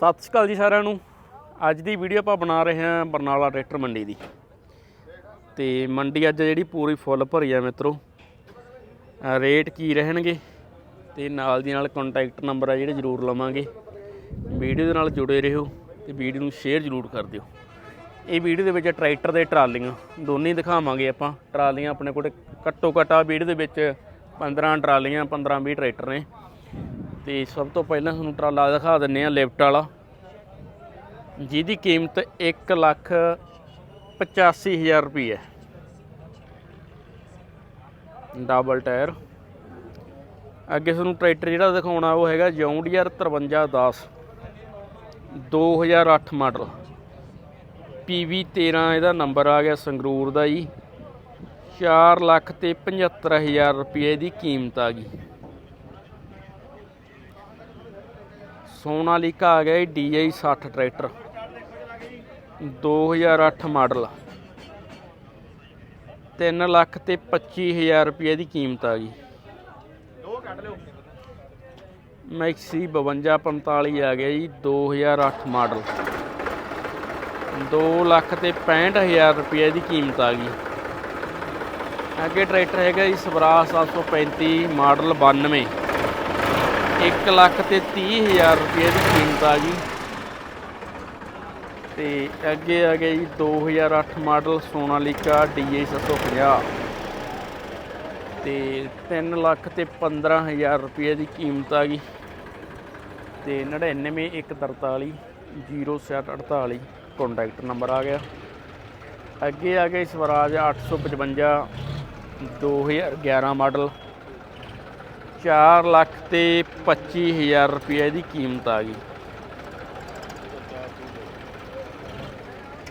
ਸਤਿ ਸ਼੍ਰੀ ਅਕਾਲ ਜੀ ਸਾਰਿਆਂ ਨੂੰ। ਅੱਜ ਦੀ ਵੀਡੀਓ ਆਪਾਂ ਬਣਾ ਰਹੇ ਹਾਂ ਬਰਨਾਲਾ ਟਰੈਕਟਰ ਮੰਡੀ ਦੀ। ਤੇ ਮੰਡੀ ਅੱਜ ਜਿਹੜੀ ਪੂਰੀ ਫੁੱਲ ਭਰੀ ਆ ਮਿੱਤਰੋ। ਰੇਟ ਕੀ ਰਹਿਣਗੇ ਤੇ ਨਾਲ ਦੀ ਨਾਲ ਕੰਟੈਕਟ ਨੰਬਰ ਆ ਜਿਹੜੇ ਜ਼ਰੂਰ ਲਵਾਂਗੇ। ਵੀਡੀਓ ਦੇ ਨਾਲ ਜੁੜੇ ਰਹੋ ਤੇ ਵੀਡੀਓ ਨੂੰ ਸ਼ੇਅਰ ਜ਼ਰੂਰ ਕਰ ਦਿਓ। ਇਹ ਵੀਡੀਓ ਦੇ ਵਿੱਚ ਟਰੈਕਟਰ ਦੇ ਟਰਾਲੀਆਂ, ਦੋਨੇ ਦਿਖਾਵਾਂਗੇ ਆਪਾਂ। ਟਰਾਲੀਆਂ ਆਪਣੇ ਕੋਲ ਘੱਟੋ ਘੱਟ ਆ ਵੀਡੀਓ ਦੇ ਵਿੱਚ 15 ਟਰਾਲੀਆਂ 15 20 ਟਰੈਕਟਰ ਨੇ। ਤੇ ਸਭ ਤੋਂ ਪਹਿਲਾਂ ਤੁਹਾਨੂੰ ਟਰਾਲਾ ਦਿਖਾ ਦਿੰਨੇ ਆ ਲਿਫਟ ਵਾਲਾ। ਜਿਹਦੀ ਕੀਮਤ 1 ਲੱਖ 85000 ਰੁਪਏ ਹੈ। ਡਬਲ ਟਾਇਰ ਅੱਗੇ ਤੁਹਾਨੂੰ ਟਰੈਕਟਰ ਜਿਹੜਾ ਦਿਖਾਉਣਾ, ਉਹ ਹੈਗਾ ਜੌਂਡੀਅਰ 5310 2008 ਮਾਡਲ। PV 13 ਇਹਦਾ ਨੰਬਰ ਆ ਗਿਆ ਸੰਗਰੂਰ ਦਾ ਜੀ। 4 ਲੱਖ ਤੇ 75000 ਰੁਪਏ ਦੀ ਕੀਮਤ ਆ ਗਈ। ਸੋਨਾਲੀਕਾ ਆ ਗਿਆ DI 60 ਟਰੈਕਟਰ। 2008 ਮਾਡਲ। 3 ਲੱਖ ਤੇ 25000 ਰੁਪਏ ਦੀ ਕੀਮਤ ਆ ਗਈ। ਮੈਕਸੀ 5245 ਆ ਗਿਆ ਜੀ 2008 ਮਾਡਲ। 2 ਲੱਖ ਤੇ 65000 ਰੁਪਏ ਦੀ ਕੀਮਤ ਆ ਗਈ। ਅੱਗੇ ਟਰੈਕਟਰ ਹੈਗਾ ਜੀ, ਸਵਰਾਜ 735 ਮਾਡਲ 92 1 ਲੱਖ ਤੇ 30000 ਰੁਪਏ ਦੀ ਕੀਮਤ ਆ ਗਈ ਤੇ ਅੱਗੇ ਆ ਗਿਆ ਜੀ 2008 ਮਾਡਲ ਸੋਨਾਲੀਕਾ DI 750 ਤੇ 3 ਲੱਖ ਤੇ 15000 ਰੁਪਏ ਦੀ ਕੀਮਤ ਆ ਗਈ ਤੇ 99143 0748 ਕੰਟੈਕਟ ਨੰਬਰ ਆ ਗਿਆ। ਅੱਗੇ ਆ ਗਿਆ ਸਵਰਾਜ 855 2011 ਮਾਡਲ। 4 ਲੱਖ ਤੇ 25000 ਰੁਪਏ ਦੀ ਕੀਮਤ ਆ ਗਈ।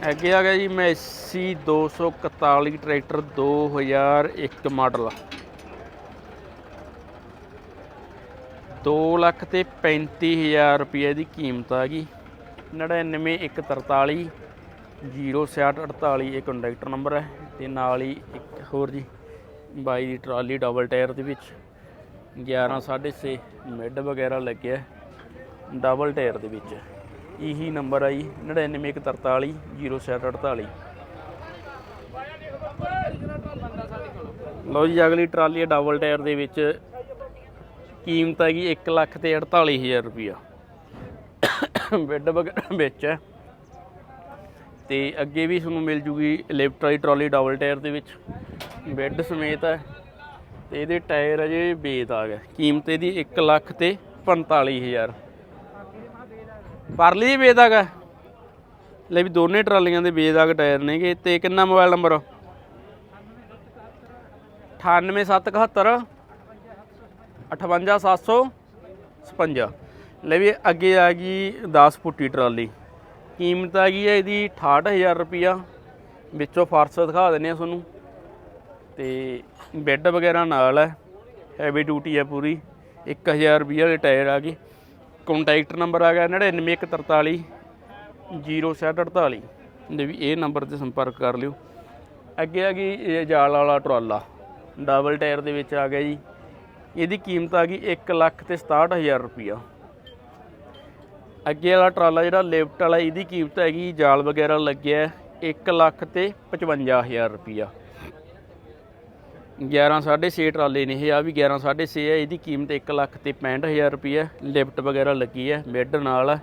ਅੱਗੇ ਆ ਗਿਆ ਜੀ ਮੈਸੀ 241 ਟਰੈਕਟਰ 2001 ਮਾਡਲ। 2 ਲੱਖ ਤੇ 35000 ਰੁਪਏ ਦੀ ਕੀਮਤ ਆ ਗਈ। 99143 0648 ਇਹ ਕੰਟੈਕਟਰ ਨੰਬਰ ਹੈ। ਤੇ ਨਾਲ ਹੀ ਇੱਕ ਹੋਰ ਜੀ, ਬਾਈ ਦੀ ਟਰਾਲੀ ਡਬਲ ਟਾਇਰ ਦੇ ਵਿੱਚ। 11 6.5 ਮਿਡ ਵਗੈਰਾ ਲੱਗਿਆ ਡਬਲ ਟਾਇਰ ਦੇ ਵਿੱਚ। ਇਹੀ ਨੰਬਰ ਆ ਜੀ 99143 0648 ਲਓ ਜੀ, ਅਗਲੀ ਟਰਾਲੀ ਹੈ ਡਬਲ ਟਾਇਰ ਦੇ ਵਿੱਚ। ਕੀਮਤ ਹੈਗੀ 1 ਲੱਖ ਤੇ 48000 ਰੁਪਇਆ। ਬੈੱਡ ਵਗੈਰਾ ਵਿੱਚ ਹੈ। ਤੇ ਅੱਗੇ ਵੀ ਤੁਹਾਨੂੰ ਮਿਲ ਜੂਗੀ ਲਿਫਟ ਵਾਲੀ ਟਰਾਲੀ ਡਬਲ ਟਾਇਰ ਦੇ ਵਿੱਚ। ਬੈੱਡ ਸਮੇਤ ਹੈ। ਤੇ ਇਹਦੇ ਟਾਇਰ ਅਜੇ ਬੇਦ ਆ ਗਿਆ ਕੀਮਤ ਇਹਦੀ 1 ਲੱਖ ਤੇ 45000 ਪਰਲੀ ਦੀ ਬੇਦ ਹੈਗਾ ਲੈ ਵੀ ਦੋਨੇ ਟਰਾਲੀਆਂ ਦੇ ਬੇਦਾਗ ਟਾਇਰ ਨੇਗੇ। ਤੇ ਕਿੰਨਾ ਮੋਬਾਈਲ ਨੰਬਰ 98771 58756 ਲੈ ਵੀ ਅੱਗੇ ਆ ਗਈ 10 ਫੁੱਟੀ ਟਰਾਲੀ। ਕੀਮਤ ਆ ਗਈ ਹੈ ਇਹਦੀ 68000 ਰੁਪਿਆ ਵਿੱਚੋਂ ਫਰਸ਼ ਦਿਖਾ ਦਿੰਨੇ ਆ ਤੁਹਾਨੂੰ। ਤੇ ਬੈੱਡ ਵਗੈਰਾ ਨਾਲ ਹੈ ਹੈਵੀ ਡਿਊਟੀ ਹੈ ਪੂਰੀ। 1000 ਰੁਪਏ ਦੇ ਟਾਇਰ ਆ ਗਏ ਕੰਟੈਕਟ ਨੰਬਰ ਆ ਗਿਆ 99143 0748 ਦੇ ਵੀ ਇਹ ਨੰਬਰ ਤੇ ਸੰਪਰਕ ਕਰ ਲਿਓ। ਅੱਗੇ ਆ ਗਈ ਇਹ ਜਾਲ ਵਾਲਾ ਟਰਾਲਾ। ਡਬਲ ਟਾਇਰ ਦੇ ਵਿੱਚ ਆ ਗਿਆ ਜੀ। ਇਹਦੀ ਕੀਮਤ ਆ ਗਈ 1 ਲੱਖ ਤੇ 67000 ਰੁਪਿਆ ਅੱਗੇ ਵਾਲਾ ਟਰਾਲਾ ਜਿਹੜਾ ਲਿਫਟ ਵਾਲਾ, ਇਹਦੀ ਕੀਮਤ ਹੈਗੀ, ਜਾਲ ਵਗੈਰਾ ਲੱਗਿਆ 1 ਲੱਖ ਤੇ 55000 ਰੁਪਿਆ 11 6.5 ਟਰਾਲੇ ਨੇ ਇਹ ਆ ਵੀ 11 6.5 ਹੈ ਇਹਦੀ ਕੀਮਤ 1 ਲੱਖ ਤੇ 65000 ਰੁਪਿਆ ਲਿਫਟ ਵਗੈਰਾ ਲੱਗੀ ਹੈ ਬੈੱਡ ਨਾਲ ਹੈ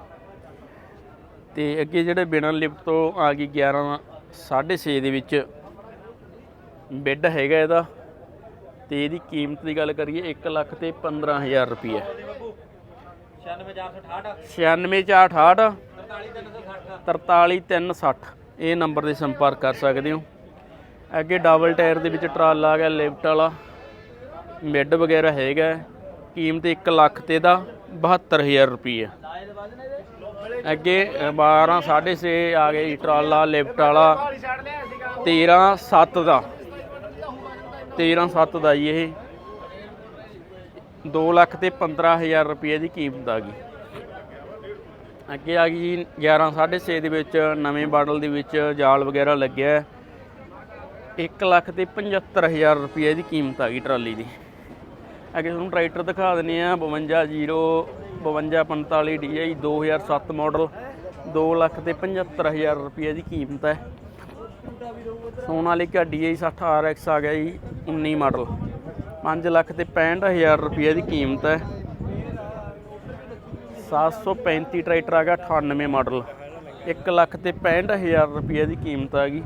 ਤੇ ਅੱਗੇ ਜਿਹੜੇ ਬਿਨਾਂ ਲਿਫਟ ਤੋਂ ਆ ਗਈ 11 6.5 ਦੇ ਵਿੱਚ ਬੈੱਡ ਹੈਗਾ ਇਹਦਾ। ਤੇ ਇਹਦੀ ਕੀਮਤ ਦੀ ਗੱਲ ਕਰੀਏ 1 ਲੱਖ ਤੇ 15000 ਰੁਪਏ। 96468 43360 ਇਹ ਨੰਬਰ ਤੇ ਸੰਪਰਕ ਕਰ ਸਕਦੇ ਹੋ। ਅੱਗੇ ਡਬਲ ਟਾਇਰ ਦੇ ਵਿੱਚ ਟਰਾਲਾ ਆ ਗਿਆ ਲਿਫਟ ਵਾਲਾ। ਮਿੱਡ ਵਗੈਰਾ ਹੈਗਾ, ਕੀਮਤ 1 ਲੱਖ ਤੇ ਦਾ 72000 ਰੁਪਏ ਅੱਗੇ 12 6.5 ਆ ਗਏ ਜੀ ਟਰਾਲਾ ਲਿਫਟ ਵਾਲਾ। 13 7 ਦਾ। 13 7 ਦਾ ਜੀ ਇਹ। 2 ਲੱਖ ਤੇ 15000 ਰੁਪਏ ਦੀ ਕੀਮਤ ਆ ਗਈ। ਅੱਗੇ ਆ ਗਈ 11 6.5 ਦੇ ਵਿੱਚ, ਨਵੇਂ ਮਾਡਲ ਦੇ ਵਿੱਚ ਜਾਲ ਵਗੈਰਾ ਲੱਗਿਆ। 1 ਲੱਖ ਤੇ 75000 ਰੁਪਏ ਦੀ ਕੀਮਤ ਆ ਗਈ ਟਰਾਲੀ ਦੀ। ਅੱਗੇ ਤੁਹਾਨੂੰ ਟਰੈਕਟਰ ਦਿਖਾ ਦਿੰਨੇ ਆ 52 5245 DI 2007 ਮਾਡਲ 2 ਲੱਖ ਤੇ 75000 ਰੁਪਏ ਦੀ ਕੀਮਤ ਹੈ। ਸੋਨਾਲੀਕਾ DI 60 RX ਆ ਗਿਆ ਜੀ 19 ਮਾਡਲ। 5 ਲੱਖ ਤੇ 65000 ਰੁਪਏ ਦੀ ਕੀਮਤ ਹੈ। 735 ਟਰੈਕਟਰ ਆ ਗਿਆ 98 ਮਾਡਲ। 1 ਲੱਖ ਤੇ 65000 ਰੁਪਏ ਦੀ ਕੀਮਤ ਆ ਗਈ।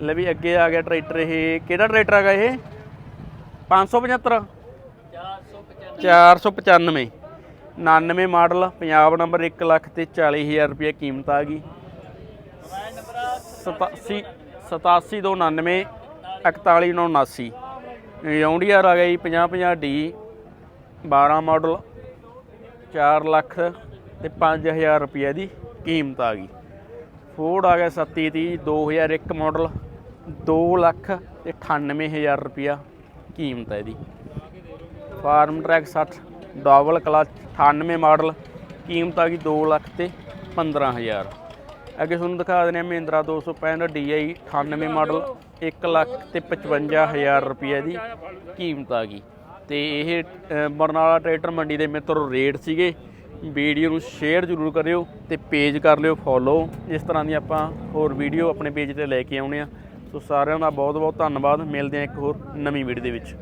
ਲੈ ਵੀ ਅੱਗੇ ਆ ਗਿਆ ਟਰੈਕਟਰ ਇਹ। ਕਿਹੜਾ ਟਰੈਕਟਰ ਹੈਗਾ ਇਹ? 575 495 99 ਮਾਡਲ, ਪੰਜਾਬ ਨੰਬਰ 1 ਲੱਖ ਤੇ 40000 ਰੁਪਏ ਕੀਮਤ ਆ ਗਈ। 87 87 ਤੋਂ 99 41 ਤੋਂ 79 ਆ ਗਿਆ ਜੀ 50 50 ਡੀ। 12 ਮਾਡਲ 4 ਲੱਖ ਤੇ 5000 ਰੁਪਏ ਦੀ ਕੀਮਤ ਆ ਗਈ। ਫੋਰਡ ਆ ਗਿਆ 3730 2001 ਮਾਡਲ। 2 ਲੱਖ ਤੇ 98000 ਰੁਪਿਆ ਕੀਮਤ ਹੈ ਇਹਦੀ। Farm track 60 double clutch 98 model, ਕੀਮਤ ਆ ਗਈ 2 ਲੱਖ ਤੇ 15000 ਅੱਗੇ ਤੁਹਾਨੂੰ ਦਿਖਾ ਦਿੰਦੇ ਹਾਂ ਮਹਿੰਦਰਾ 265 DI 98 ਮਾਡਲ 1 ਲੱਖ ਤੇ 55000 ਰੁਪਏ ਦੀ ਕੀਮਤ ਆ ਗਈ। ਤੇ ਇਹ ਬਰਨਾਲਾ ਟਰੈਕਟਰ ਮੰਡੀ ਦੇ ਮਿੱਤਰੋ, ਰੇਟ ਸੀਗੇ। ਵੀਡੀਓ ਨੂੰ ਸ਼ੇਅਰ ਜ਼ਰੂਰ ਕਰਿਓ ਤੇ ਪੇਜ ਕਰ ਲਿਓ, ਫੋਲੋ। ਇਸ ਤਰ੍ਹਾਂ ਦੀ ਆਪਾਂ ਹੋਰ ਵੀਡੀਓ ਆਪਣੇ ਪੇਜ ਤੇ ਲੈ ਕੇ ਆਉਣੇ ਆ। ਸੋ ਸਾਰਿਆਂ ਦਾ ਬਹੁਤ ਬਹੁਤ ਧੰਨਵਾਦ। ਮਿਲਦੇ ਹਾਂ ਇੱਕ ਹੋਰ ਨਵੀਂ ਵੀਡੀਓ ਦੇ ਵਿੱਚ।